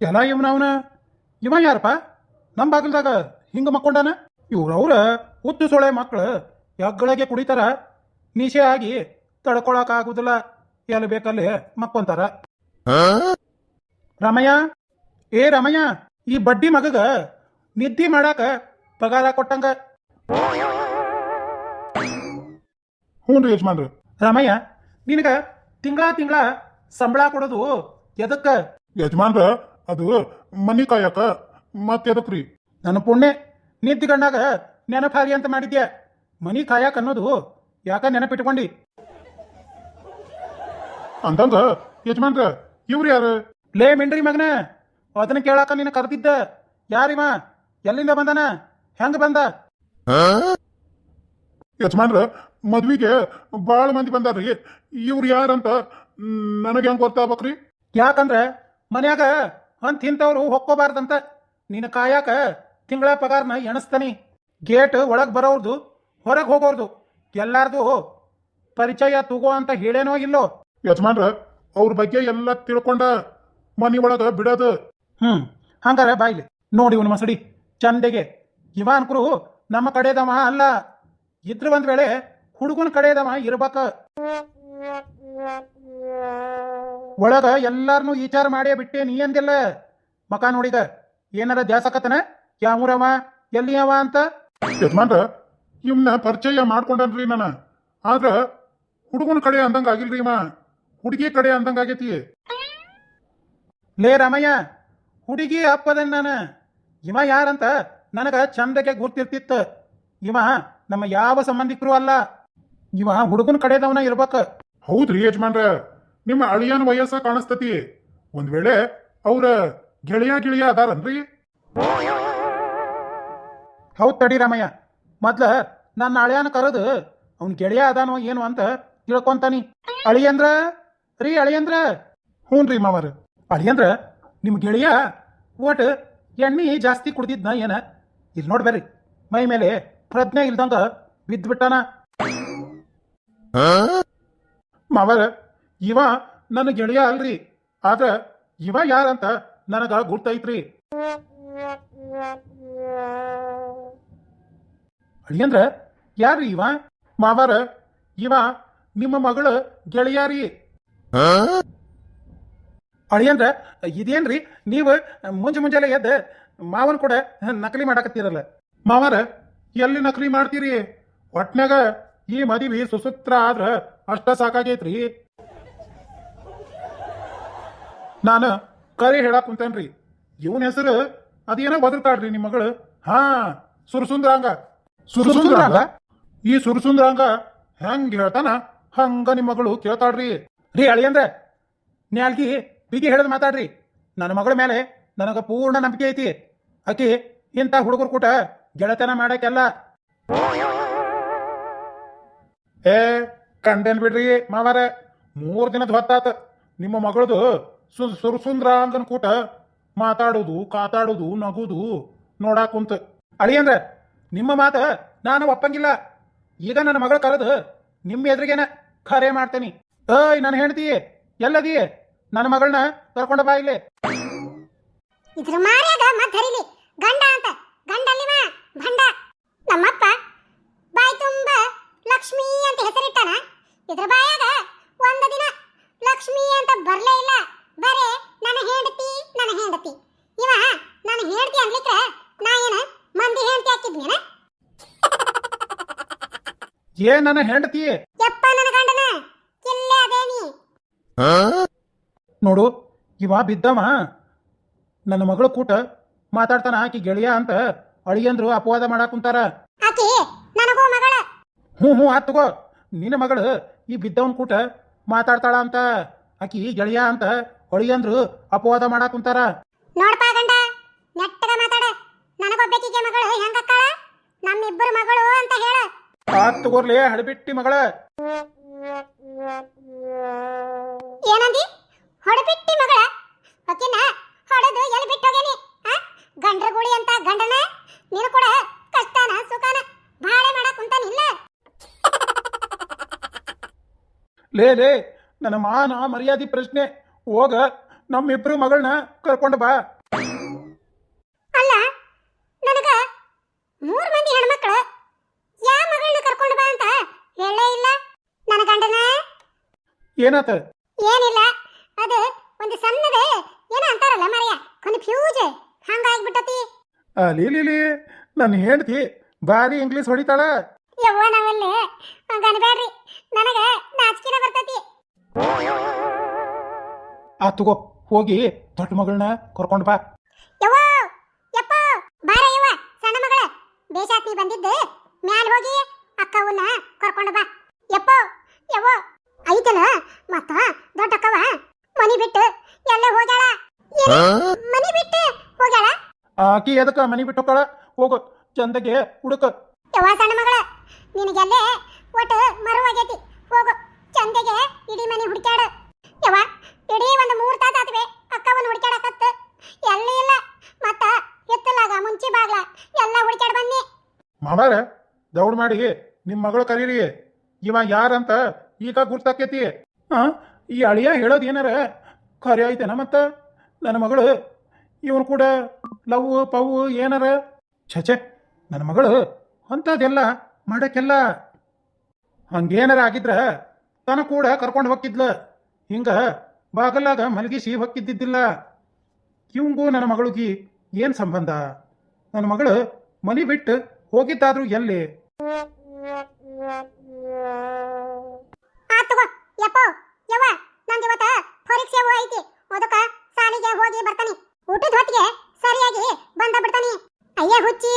ಎಲ್ಲ ಇವನ ಅವನ? ಇವ ಯಾರಪ್ಪ? ನಮ್ಮ ಬಾಗಿಲ್ದಾಗ ಹಿಂಗ ಮಕ್ಕೊಂಡಾನ? ಇವ್ರವ್ರ ಉದ್ದು ಸೊಳೆ ಮಕ್ಳು ಯಗ್ಗಳಿಗೆ ಕುಡಿತಾರ. ನಿಶೆ ಆಗಿ ತಡ್ಕೊಳಕಾಗುದಿಲ್ಲ ಎಲ್ಲಿ ಬೇಕಲ್ಲಿ ಮಕ್ಕೊಂತಾರ. ರಾಮಯ್ಯ? ಏ ರಾಮಯ್ಯ, ಈ ಬಡ್ಡಿ ಮಗಗ ನಿದ್ದಿ ಮಾಡಾಕ ಪಗಾರ ಕೊಟ್ಟಂಗ. ಹ್ಞೂ ರೀ ಯಜಮಾನ್ರಿ. ರಮಯ್ಯ, ನಿನಗ ತಿಂಗಳ ತಿಂಗಳ ಸಂಬಳ ಕೊಡೋದು ಎದಕ್ಕ? ಯಜಮಾನ್ರ ಅದು ಮನಿ ಕಾಯಕ. ಮತ್ತೆ ಅದಕ್ರಿ? ನನ್ನ ಪುಣ್ಯ ನಿದ್ದಿಗಣ್ಣಾಗ ನೆನಪಾಗಿ ಅಂತ ಮಾಡಿದ್ಯಾ? ಮನಿ ಕಾಯಕ ಅನ್ನೋದು ಯಾಕ ನೆನಪಿಟ್ಕೊಂಡಿ? ಅಂತಂದ ಯಜಮಾನ್ರ ಇವ್ರು ಯಾರು? ಲೇ ಮಿಂಡ್ರಿ ಮಗನ ಅದನ್ನ ಕೇಳಾಕ ನಿನ್ನ ಕರೆದಿದ್ದ ಯಾರಿವ? ಎಲ್ಲಿಂದ ಬಂದನ? ಹೆಂಗ ಬಂದ? ಯಜಮಾನ್ರ ಮದ್ವಿಗೆ ಭಾಳ ಮಂದಿ ಬಂದಾರ್ರಿ. ಇವ್ರು ಯಾರಂತ ನನಗೆ ಹೆಂಗ್ ಗೊತ್ತಾಗ್ಬೇಕ್ರಿ? ಯಾಕಂದ್ರೆ ಮನ್ಯಾಗ ಅಂತ ಇಂಥವ್ರು ಹೊಕ್ಕೋಬಾರ್ದಂತ. ನಿನ್ನ ಕಾಯಾಕ ತಿಂಗಳ ಪಗಾರನ ಎಣಿಸ್ತಾನೆ. ಗೇಟ್ ಒಳಗೆ ಬರೋರ್ದು ಹೊರಗೆ ಹೋಗೋರ್ದು. ಎಲ್ಲಾರ್ದು ಪರಿಚಯ ತಗೋ ಅಂತ ಹೇಳೇನೋ ಇಲ್ಲೋ. ಯಜಮಾನ್ರ ಅವ್ರ ಬಗ್ಗೆ ಎಲ್ಲ ತಿಳ್ಕೊಂಡ ಮನಿ ಒಳಗ ಬಿಡೋದು. ಹ್ಮ್ ಹಂಗಾರ ಬಾಯ್ಲಿ ನೋಡಿ ಇವನು ಮಸಡಿ. ಚಂದೆಗೆ. ಇವ ಅನ್ಕರು ನಮ್ಮ ಕಡೆದವ ಅಲ್ಲ. ಇದ್ರ ಒಂದ್ ವೇಳೆ ಹುಡುಗನ ಕಡೆದವ ಇರ್ಬೇಕ. ಒಳಗ ಎಲ್ಲಾರನು ವಿಚಾರ ಮಾಡೇ ಬಿಟ್ಟೆ ನೀ ಅಂದಿಲ್ಲ. ಮಕ ನೋಡಿದ ಏನಾರ ದ್ಯಾಸಕತನ? ಯಾವೂರವ ಎಲ್ಲಿ ಅವ ಅಂತ? ಯಜಮಾನ್ರ ಇವ್ನ ಪರಿಚಯ ಮಾಡ್ಕೊಂಡನ್ರಿ ನಾನು. ಆದ್ರ ಹುಡುಗನ ಕಡೆ ಅಂದಂಗ ಆಗಿಲ್ರಿ ಇವ. ಹುಡುಗಿ ಕಡೆ ಅಂದಂಗ ಆಗೈತಿ. ಲೇ ರಾಮಯ್ಯ ಹುಡುಗಿ ಅಪ್ಪದ ನಾನು. ಇವ ಯಾರಂತ ನನಗ ಚಂದಕ್ಕೆ ಗುರ್ತಿರ್ತಿತ್ತು ಇವ ನಮ್ಮ ಯಾವ ಸಂಬಂಧಿಕರು ಅಲ್ಲ. ಇವ ಹುಡುಗನ ಕಡೆದವನ ಇರ್ಬೇಕ. ಹೌದ್ರಿ ಯಜಮಾನ್ರ. ನಿಮ್ಮ ಅಳಿಯನ ವಯಸ್ಸ ಕಾಣಿಸ್ತತಿ ಒಂದ್ ವೇಳೆ ಅವ್ರ ಗೆಳೆಯ ಗಿಳಿಯ ಅದಾರನ್ರಿ? ಹೌದ್ ತಡಿ ರಾಮಯ್ಯ. ಮೊದ್ಲ ನನ್ನ ಅಳಿಯನ ಕರೆದು ಅವ್ನ ಗೆಳೆಯ ಅದಾನೋ ಏನು ಅಂತ ತಿಳ್ಕೊಂತಾನಿ. ಅಳಿಯಂದ್ರ? ರೀ ಅಳಿಯಂದ್ರ? ರೀ ಮಾವರ. ಅಳಿಯಂದ್ರ ನಿಮ್ ಗೆಳೆಯ ಒಟ್ ಎಣ್ಣೆ ಜಾಸ್ತಿ ಕುಡ್ದಿದ್ನ ಏನ? ಇಲ್ಲಿ ನೋಡ್ಬೇರಿ ಮೈ ಮೇಲೆ ಪ್ರಜ್ಞೆ ಇಲ್ದಂಗ ಬಿದ್ದ್ಬಿಟ್ಟಾನ. ಮಾವರ ಇವ ನನ್ನ ಗೆಳೆಯ ಅಲ್ರಿ. ಆದ್ರೆ ಇವ ಯಾರಂತ ನನಗ ಗುರ್ತೈತ್ರಿ. ಅಳಿಯಂದ್ರ ಯಾರ್ರಿ ಇವ? ಮಾವಾರ ಇವ ನಿಮ್ಮ ಮಗಳು ಗೆಳೆಯಾರಿ. ಅಳಿಯಂದ್ರ ಇದೇನ್ರಿ ನೀವು ಮುಂಜೆ ಮುಂಜಾನೆ ಎದ್ದ ಮಾವನ್ ಕೂಡ ನಕಲಿ ಮಾಡಕತ್ತೀರಲ್ಲ. ಮಾವಾರ ಎಲ್ಲಿ ನಕಲಿ ಮಾಡ್ತೀರಿ? ಒಟ್ನಾಗ ಈ ಮದುವೆ ಸುಸೂತ್ರ ಆದ್ರ ಅಷ್ಟ ಸಾಕಾಗೈತ್ರಿ. ನಾನು ಕರೆ ಹೇಳಕ್ ಕುಂತೇನ್ರಿ. ಇವನ್ ಹೆಸರು ಅದೇನೋ ಬದಲ್ತಾಳ್ರಿ ನಿಮ್ಮ ಮಗಳು. ಹಾ ಸುರಸುಂದ್ರಾಂಗ. ಸುರಸುಂದ್ರಾಂಗ? ಈ ಸುರಸುಂದ್ರಾಂಗ ಹೆಂಗ್ ಹೇಳ್ತಾನ ಹಂಗ ನಿಮ್ಮ ಮಗಳು ಕೇಳ್ತಾಳ್ರಿ. ರೀ ಅಳಿಯಂದ್ರ ನ್ಯಾಲ್ಗಿ ಬಿಗಿ ಹೇಳದ್ ಮಾತಾಡ್ರಿ. ನನ್ನ ಮಗಳ ಮೇಲೆ ನನಗ ಪೂರ್ಣ ನಂಬಿಕೆ ಐತಿ. ಆಕಿ ಇಂಥ ಹುಡುಗರು ಕೂಟ ಗೆಳತನ ಮಾಡಕ್ಕೆಲ್ಲ. ಏ ಕಂಡೇನ್ ಬಿಡ್ರಿ ಮಾವಾರ. ಮೂರ್ ದಿನದ ಹೊತ್ತಾತ. ನಿಮ್ಮ ಮಗಳದು ಸು ಸುರಸುಂದ್ರಾಂಗನ್ ಕೂಟ ಮಾತಾಡೋದು, ಕಾತಾಡೋದು, ನಗುದು ನೋಡಾಕುಂತ ಅಳಿಯಂದ್ರ ನಿಮ್ಮ ಮಾತ ನಾನು ಒಪ್ಪಂಗಿಲ್ಲ. ಈಗ ನನ್ನ ಮಗಳ ಕರೆದು ನಿಮ್ಮ ಎದುರಿಗೇನ ಖರೆ ಮಾಡ್ತೇನಿ. ಏಯ್, ನನ್ನ ಹೆಂಡತಿ ಎಲ್ಲದಿ ನನ್ನ ಮಗಳನ್ನ ಕರ್ಕೊಂಡ ಬಾ ಇಲ್ಲಿ. ಇದ್ರ ಮಾರ್ಯಾಗ ಮತ್ ಹರಿಲಿ. ಗಂಡ ಅಂತ ಗಂಡಲ್ಲಿವ ಭಂಡ. ನಮ್ಮಪ್ಪ ಬಾಯಿ ತುಂಬ ಲಕ್ಷ್ಮಿ ಅಂತ ಹೆಸರಿಟ್ಟಾನ. ಇದ್ರ ಬಾಯಾಗ ಒಂದ ದಿನ ಲಕ್ಷ್ಮಿ ಅಂತ ಬರ್ಲೇ ಇಲ್ಲ. ಬರೇ ನನ್ನ ಹೆಂಡತಿ ನನ್ನ ಹೆಂಡತಿ. ಇವ ನನ್ನ ಹೆಂಡತಿ ಅನ್ಲಿಕ್ರ ನಾ ಏನ ಮಂದಿ ಹೆಂಡತಿ ಹಾಕಿದ್ನೇನ? ಏ ನನ್ನ ಹೆಂಡತಿ? ಯಪ್ಪ ನನ್ನ ಗಂಡನ. ಕಿಲ್ಲೆ ಅದೇನಿ ನೋಡು ಇವ ಬಿದ್ದವ. ನನ್ನ ಮಗಳ ಕೂಟ ಮಾತಾಡ್ತಾನ ಆಕಿ ಗೆಳೆಯ ಅಂತ ಅಳಿಯಂದ್ರು ಅಪವಾದ ಮಾಡಾಕ್ ಕುಂತಾರ. ಆಕಿ ನನಗೂ ಮಗಳ. ಹ್ಞೂ ಹ್ಞೂ ಆತ್ ತಗೋ. ನಿನ್ನ ಮಗಳು ಈ ಬಿದ್ದವನ್ ಕೂಟ ಮಾತಾಡ್ತಾಳ ಅಂತ ಆಕಿ ಗೆಳೆಯ ಅಂತ ಅಳಿಯಂದ್ರು ಅಪವಾದ ಮಾಡಾಕ್ ಕುಂತಾರ. ನೋಡ್ಪ ಗಂಡ ನೆಟ್ಟಗ ಮಾತಾಡ. ನನಗೊಬ್ಬಕಿಗೆ ಮಗಳು ಹೆಂಗಕ್ಕಾಳ? ನಮ್ಮಿಬ್ಬರು ಮಗಳು ಅಂತ ಹೇಳ. ಆತ್ ತಗೋರ್ಲಿ ಹಡಬಿಟ್ಟಿ ಮಗಳ. ಏನಂದಿ? ಹೊಡಬಿಟ್ಟಿ ಮಗಳ? ಆಕಿನ ಹೊಡೆದು ಎಲ್ಲಿ ಬಿಟ್ಟೋಗೇನಿ? ಗಂಡ್ರ ಗುಳಿ ಅಂತ ಗಂಡನ? ನೀನು ಕೂಡ ಕಷ್ಟನ ಸುಖನ ಬಾಳೆ ಮಾಡಕ್ ಕುಂತಾನಿಲ್ಲ ಲೇ ಲೇ ನನ್ನ ಮಾನ ಮರ್ಯಾದೆ ಪ್ರಶ್ನೆ. ಹೋಗ ನಮ್ಮಿಬ್ರು ಮಗಳನ್ನ ಕರ್ಕೊಂಡು ಬಾ. ಅಲ್ಲ ನನಗ ಮೂರು ಮಂದಿ ಹೆಣ್ಮಕ್ಳು ಯಾ ಮಗಳನ್ನ ಕರ್ಕೊಂಡು ಬಾ ಅಂತ ಹೇಳೇ ಇಲ್ಲ. ನನ್ನ ಗಂಡನ? ಏನಾತ? ಏನಿಲ್ಲ ಅದು ಒಂದು ಸಣ್ಣದ ಏನೋ ಅಂತಾರಲ್ಲ ಮರೆಯ ಕನ್ಫ್ಯೂಸ್ ಹಂಗಾಗ್ಬಿಟ್ಟತಿ. ಲೀಲಿ ನನ್ನ ಹೆಂಡತಿ ಬಾರಿ ಇಂಗ್ಲೀಷ್ ಹೊಡಿತಾಳ. ಯವ್ವ ನಾವಲ್ಲಿ ಹಂಗನ್ಬೇಡ್ರಿ ನನಗೆ ನಾಚಿಕೆನ ಬರ್ತತಿ. ಆ ತಗೋ ಹೋಗಿ ದೊಡ್ಡ ಮಗಳನ್ನ ಕರ್ಕೊಂಡು ಬಾ. ಯವ್ವ ಯಪ್ಪ ಬಾರ ಯವ್ವ ಸಣ್ಣ ಮಗಳ. ಬೇಷಾತ್ ನೀ ಬಂದಿದ್ದು? ಮ್ಯಾಲ್ ಹೋಗಿ ಅಕ್ಕವನ್ನ ಕರ್ಕೊಂಡು ಬಾ. ಯಪ್ಪ ಯವ್ವ ಐತಲ್ಲ ಮತ್ತ ದೊಡ್ಡ ಅಕ್ಕವ? ಮನಿ ಬಿಟ್ಟು ಎಲ್ಲ ಹೋಗ್ಯಾಳ? ಮನಿ ಬಿಟ್ಟು ಹೋಗ್ಯಾಳ? ಆಕಿ ಎದಕ್ಕ ಮನೆ ಬಿಟ್ಟು ಹೋಗ್ತಾಳ ಹೋಗು ಚಂದಗೆ ಹುಡುಕ. ಯವ್ವ ಸಣ್ಣ ಮಗಳ ನಿನಗೆಲ್ಲೇ ಒಟ್ಟು ಮರುವಾಗೈತಿ ಹೋಗು ಚಂದಗೆ ಇಡೀ ಮನೆ ಹುಡುಕ್ಯಾಡ ಯವ್ವ ಇಡೀ ಒಂದು ಮೂರು ತಾಸು ಆತ್ವೆ ಅಕ್ಕವನ್ನ ಹುಡುಕ್ಯಾಡಕತ್ತ ಎಲ್ಲಿ ಇಲ್ಲ ಮತ್ತ ಎತ್ತಲಾಗ ಮುಂಚಿ ಬಾಗ್ಲ ಎಲ್ಲ ಹುಡುಕ್ಯಾಡ ಬನ್ನಿ ಮಾವಾರ ದೌಡ್ ಮಾಡಿ ನಿಮ್ಮ ಮಗಳು ಕರೀರಿ ಇವ ಯಾರಂತ ಈಗ ಗುರ್ತಾಕೈತಿ ಈ ಅಳಿಯ ಹೇಳೋದು ಏನಾರ, ಖರೆ ಐತೆನ ಮತ್ತ? ನನ್ನ ಮಗಳು, ಇವನು ಕೂಡ ಲವ್, ಪವ್ ಏನಾರ? ಛಚೆ ನನ್ನ ಮಗಳು ಅಂಥದ್ದೆಲ್ಲ ಮಾಡಕ್ಕೆಲ್ಲ ಹಂಗೇನಾರ ಆಗಿದ್ರ ತನ ಕೂಡ ಕರ್ಕೊಂಡು ಹೋಗಿದ್ಲ ಹಿಂಗ ಬಾಗಲಾಗ ಮಲಗಿಸಿ ಹೊಕ್ಕಿದ್ದಿದ್ದಿಲ್ಲ ಇವಂಗೂ ನನ್ನ ಮಗಳಿಗೆ ಏನು ಸಂಬಂಧ? ನನ್ನ ಮಗಳು ಮನಿ ಬಿಟ್ಟು ಹೋಗಿದ್ದಾದ್ರೂ ಎಲ್ಲಿ ಆ ತಗೋ ಯಪ್ಪೋ ಯವ್ವ ನಂದು ಇವತ್ತ ಪರೀಕ್ಷೆ ಐತಿ ಅದಕ್ಕ ಸಾಲಿಗೆ ಹೋಗಿ ಬರ್ತಾನೆ ಊಟದ ಹೊತ್ತಿಗೆ ಸರಿಯಾಗಿ ಬಂದ ಬಿಡ್ತಾನೆ ಅಯ್ಯ ಹುಚ್ಚಿ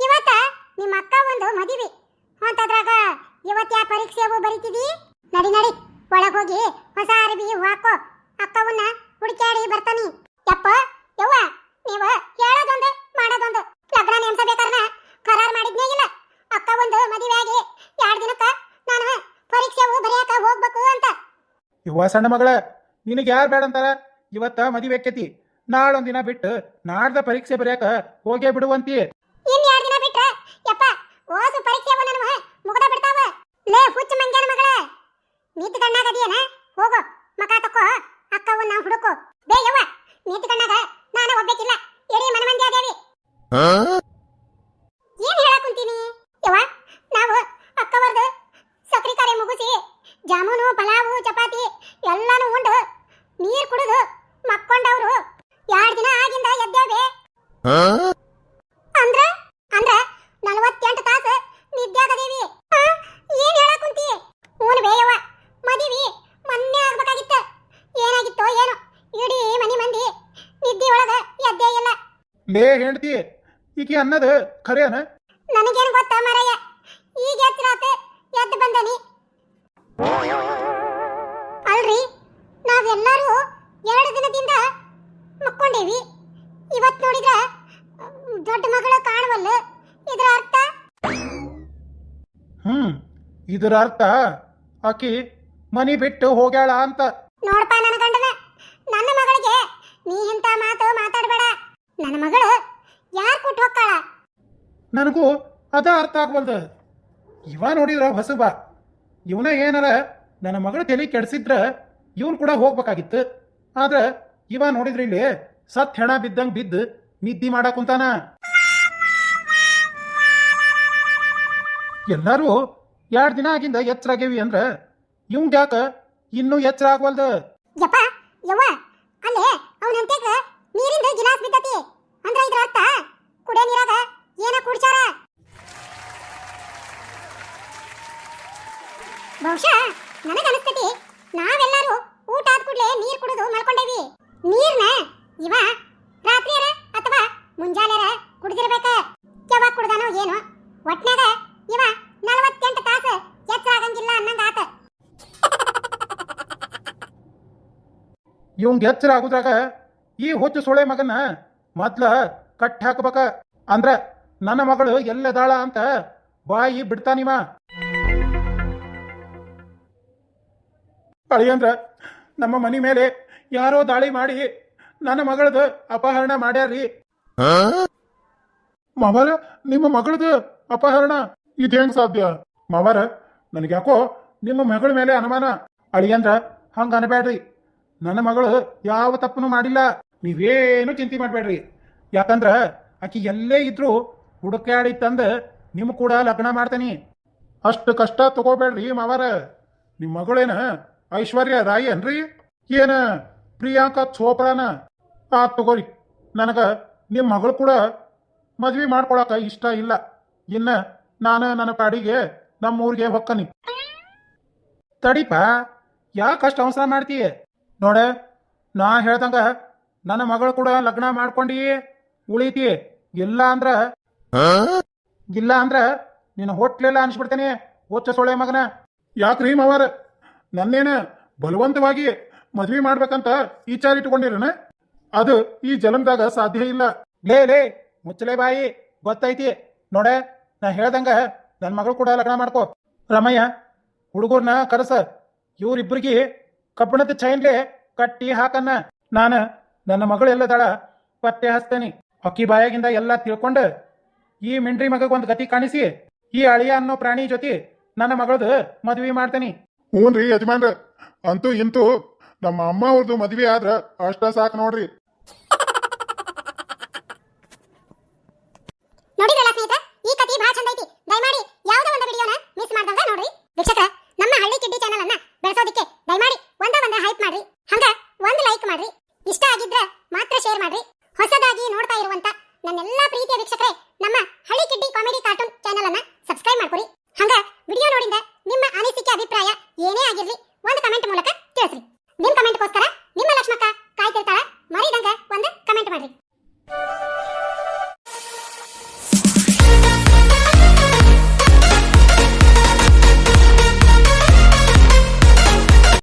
ಇವತ್ತ ನಿಮ್ಮ ಅಕ್ಕ ಒಂದು ಮದಿವಿ ಅಂತದ್ರಾಗ ಇವತ್ತ ಯಾ ಪರೀಕ್ಷೆವು ಬರೀತಿದಿ ನಡಿ ನಡಿ ಒಳಗ್ ಹೋಗಿ ಹೊಸ ಅರಬಿ ಹಾಕೋ ಅಕ್ಕವನ್ನ ಹುಡುಕ್ಯಾಡಿ ಬರ್ತಾನೆ ಯಪ್ಪ ಯವ್ವ ನೀವು ಹೇಳೋದೊಂದು ಮಾಡೋದೊಂದು ಲಗ್ನ ನೇಮ್ಸಬೇಕಾರ್ನ ಕರಾರ್ ಮಾಡಿದ್ನೇ ಇಲ್ಲ ಅಕ್ಕ ಒಂದು ಮದುವೆ ಆಗಿ ಎರಡು ದಿನಕ್ಕ ನಾನು ಪರೀಕ್ಷೆವು ಬರೆಯಕ ಹೋಗ್ಬೇಕು ಅಂತ ಯುವ ಸಣ್ಣ ಮಗಳ ನಿನಗೆ ಯಾರು ಬೇಡ ಅಂತಾರ? ಇವತ್ತ ಮದುವೆ ಆಕೇತಿ ನಾಳೊಂದ್ ದಿನ ಬಿಟ್ಟು ನಾಡ್ದ ಪರೀಕ್ಷೆ ಬರೆಯಾಕ ಹೋಗೇ ಬಿಡುವಂತಿ. ಇನ್ ಎರಡು ದಿನ ಬಿಟ್ರೆ? ಯಪ್ಪ ಓಸು ಪರೀಕ್ಷೆ ನನ್ನ ಮುಗದ ಬಿಡ್ತಾವ. ಲೇ ಹುಚ್ಚ ಮಂಗ್ಯಾನ ಮಗಳ. ನಿಂತ ಕಣ್ಣಾಗ ಅದಿಯೇನ? ಹೋಗು ಮಕ ತಕೋ ಅಕ್ಕವನ್ನ ಹುಡುಕು. ಬೇ ಯವ್ವ ನಿಂತ ಕಣ್ಣಾಗ ನಾನು ಒಬ್ಬೇಕಿಲ್ಲ. ಅದೇವಿ ಏನ್ ಹೇಳಕ್ ಕುಂತೀನಿ ಯವ್ವ ನಾವು ಅಕ್ಕವರ್ದು ಸಕ್ರಿ ಕರೆ ಮುಗಿಸಿ ಜಾಮೂನು ಪಲಾವು ಚಪಾತಿ ಎಲ್ಲಾನು ಉಂಡು ನೀರ್ ಕುಡಿದು ಮಕ್ಕೊಂಡವ್ರು ಎರಡ್ ದಿನ ಆಗಿಂದ ಎದ್ದೇವೆ ಅಂದ್ರ ಅಂದ್ರ ನಲವತ್ತೆಂಟು ತಾಸು ನಿದ್ಯಾಗದೇವಿ ಆ, ಏನ್ ಹೇಳಕ್ ಕುಂತಿ ಊನ್ ಬೇಯವ್ವ ಮದಿವಿ ಮೊನ್ನೆ ಆಗ್ಬೇಕಾಗಿತ್ತ ಏನಾಗಿತ್ತೋ ಏನೋ ಇಡೀ ಮನಿ ಮಂದಿ ನಿದ್ದೆ ಒಳಗ ಎದ್ದೇ ಇಲ್ಲ ಲೇ ಹೆಂಡತಿ ಈಕಿ ಅನ್ನದ ಖರೇನ? ನನಗೇನು ಗೊತ್ತಾ ಮಾರಯ್ಯ ಈಗ ಎಚ್ಚರಾತ ಎದ್ದು ಬಂದನಿ. ಅಲ್ರಿ ನಾವೆಲ್ಲರೂ ಎರಡು ದಿನದಿಂದ ಮಕ್ಕೊಂಡೇವಿ. ಇವತ್ತು ನೋಡಿದ್ರ ದೊಡ್ಡ ಮಗಳು ಕಾಣವಲ್ಲ. ಇದರ ಅರ್ಥ? ಹ್ಮ್ ಇದರ ಅರ್ಥ. ಆಕಿ ಮನಿ ಬಿಟ್ಟು ಹೋಗ್ಯಾಳ ಅಂತ. ನೋಡಪ್ಪ ನನ್ನ ಗಂಡನ ನನ್ನ ಮಗಳಿಗೆ ನೀ ಇಂಥ ಮಾತು ಮಾತಾಡಬೇಡ ನನ್ನ ಮಗಳು? ಯಾರು ಕೊಟ್ಟು ಹೋಗ್ತಾಳ? ನನಗೂ ಅದ ಅರ್ಥ ಆಗ್ವಲ್ದ. ಇವ ನೋಡಿದ್ರ ಹೊಸಬ. ಇವನ ಏನಾರ ನನ್ನ ಮಗಳ ತಲೆ ಕೆಡಿಸಿದ್ರ ಇವನು ಕೂಡ ಹೋಗ್ಬೇಕಾಗಿತ್ತು. ಆದ್ರೆ ಇವ ನೋಡಿದ್ರ ಇಲ್ಲಿ ಸತ್ ಹೆಣ ಬಿದ್ದಂಗ್ ಬಿದ್ದು ನಿದ್ದಿ ಮಾಡಕ್ ಕುಂತಾನ. ಎಲ್ಲರೂ ಎರಡ್ ದಿನ ಆಗಿಂದ ಎಚ್ಚರ ಆಗೇವಿ ಅಂದ್ರ ಇವಂಗ್ ಯಾಕ ಇನ್ನೂ ಎಚ್ಚರ ಆಗ್ವಲ್ದು? ಯಪ್ಪ ಯವ್ವ ಅಲ್ಲೇ ಅವನಂತೆ ನೀರಿಂದ ಗಿಲಾಸ್ ಬಿದ್ದತಿ. ಅಂದ್ರ ಇದ್ರ ಅರ್ಥ? ಕುಡಿಯ ನೀರಾಗ ಏನ ಕುಡ್ಸಾರ ಬಹುಶಃ ನನಗನಿಸ್ತತಿ ನಾವೆಲ್ಲರೂ ಊಟ ಆದ ಕೂಡಲೇ ನೀರ್ ಕುಡಿದು ಮಲ್ಕೊಂಡೇವಿ. ನೀರ್ನ ಇವ ರಾತ್ರಿಯರ ಅಥವಾ ಮುಂಜಾನೆರ ಕುಡಿದಿರ್ಬೇಕ? ಯಾವಾಗ ಕುಡ್ದಾನೋ ಏನೋ. ಒಟ್ನಾಗ ಇವ ನಲವತ್ತೆಂಟು ತಾಸು ಹೆಚ್ಚು ಆಗಂಗಿಲ್ಲ ಅನ್ನಂಗ ಆತ. ಇವಂಗ್ ಎಚ್ಚರ ಆಗುದ್ರಾಗ ಈ ಹೊಚ್ಚ ಸೊಳೆ ಮಗನ ಮೊದ್ಲ ಕಟ್ ಹಾಕಬೇಕ. ಅಂದ್ರ ನನ್ನ ಮಗಳು ಎಲ್ಲದಾಳ ಅಂತ ಬಾಯಿ ಬಿಡ್ತಾನಿವ ಅಳಿಯಂದ್ರ ನಮ್ಮ ಮನಿ ಮೇಲೆ ಯಾರೋ ದಾಳಿ ಮಾಡಿ ನನ್ನ ಮಗಳದು ಅಪಹರಣ ಮಾಡ್ಯಾರ್ರಿ. ಮಾವರ ನಿಮ್ಮ ಮಗಳದು ಅಪಹರಣ ಇದು ಸಾಧ್ಯ? ಸಾಧ್ಯ ನನಗೆ ನನಗ್ಯಾಕೋ ನಿಮ್ಮ ಮಗಳ ಮೇಲೆ ಅನುಮಾನ. ಅಳಿಯಂದ್ರ ಹಂಗ ಅನ್ಬೇಡ್ರಿ ನನ್ನ ಮಗಳು ಯಾವ ತಪ್ಪನು ಮಾಡಿಲ್ಲ. ನೀವೇನು ಚಿಂತೆ ಮಾಡಬೇಡ್ರಿ. ಯಾಕಂದ್ರೆ ಆಕಿ ಎಲ್ಲೇ ಇದ್ರು ಹುಡುಕಾಡಿ ತಂದು ನಿಮ್ಮ ಕೂಡ ಲಗ್ನ ಮಾಡ್ತೀನಿ. ಅಷ್ಟು ಕಷ್ಟ ತಗೋಬೇಡ್ರಿ ಮಾವಾರ. ನಿಮ್ಮ ಮಗಳೇನ ಐಶ್ವರ್ಯ ರಾಯ್ ಏನ್ರಿ? ಏನ ಪ್ರಿಯಾಂಕಾ ಚೋಪ್ರಾನ? ಆ, ತಗೋರಿ. ನನಗ ನಿಮ್ಮ ಮಗಳು ಕೂಡ ಮದ್ವೆ ಮಾಡ್ಕೊಳಕ ಇಷ್ಟ ಇಲ್ಲ. ಇನ್ನ ನಾನು ನನ್ನ ಪಾಡಿಗೆ ನಮ್ಮ ಊರಿಗೆ ಹೊಕ್ಕನಿ. ತಡಿಪ ಯಾಕಷ್ಟು ಅವಸರ ಮಾಡ್ತೀಯ? ನೋಡ, ನಾ ಹೇಳ್ದಂಗ ನನ್ನ ಮಗಳು ಕೂಡ ಲಗ್ನ ಮಾಡ್ಕೊಂಡಿ, ಉಳಿತಿ. ಇಲ್ಲ ಅಂದ್ರ ಇಲ್ಲ ಅಂದ್ರ ನಿನ್ನ ಹೋಟ್ಲೆಲ್ಲ ಅನ್ಸ್ಬಿಡ್ತೇನೆ ಹುಚ್ಚ ಸೊಳ್ಳೆ ಮಗನ. ಯಾಕ್ರಿ ಮಾವರ? ನನ್ನೇನ ಬಲವಂತವಾಗಿ ಮದ್ವೆ ಮಾಡ್ಬೇಕಂತ ವಿಚಾರ ಇಟ್ಕೊಂಡಿರನ? ಅದು ಈ ಜಲಮದಾಗ ಸಾಧ್ಯ ಇಲ್ಲ. ಲೇ ಲೇ, ಮುಚ್ಚಲೆ ಬಾಯಿ, ಗೊತ್ತೈತಿ. ನೋಡ, ನಾ ಹೇಳ್ದಂಗ ನನ್ನ ಮಗಳು ಕೂಡ ಲಗ್ನ ಮಾಡ್ಕೋ. ರಮಯ್ಯ, ಹುಡುಗರ್ನ ಕರೆಸ. ಇವ್ರಿಬ್ರಿಗೆ ಕಬ್ಬಣದ ಚೈನ್ಲೆ ಕಟ್ಟಿ ಹಾಕನ್ನ. ನಾನು ನನ್ನ ಮಗಳು ಎಲ್ಲದಾಳ? ಪತ್ತೆ ಹಚ್ತೇನಿ ಅಕ್ಕಿ ಬಾಯಾಗಿಂದ ಎಲ್ಲ ತಿಳ್ಕೊಂಡು ಈ ಮಿಂಡ್ರಿ ಮಗಗೊಂದು ಗತಿ ಕಾಣಿಸಿ, ಈ ಅಳಿಯ ಅನ್ನೋ ಪ್ರಾಣಿ ಜೊತೆ ನನ್ನ ಮಗಳದು ಮದ್ವಿ ಮಾಡ್ತೇನಿ. ಹ್ಞೂನ್ರಿ ಯಜಮಾನ್ರ. ಅಂತೂ ಇಂತೂ ನಮ್ಮ ಅಮ್ಮ ಅವ್ರದ್ದು ಮದ್ವೆ ಆದ್ರ ಅಷ್ಟ ಸಾಕು ನೋಡ್ರಿ.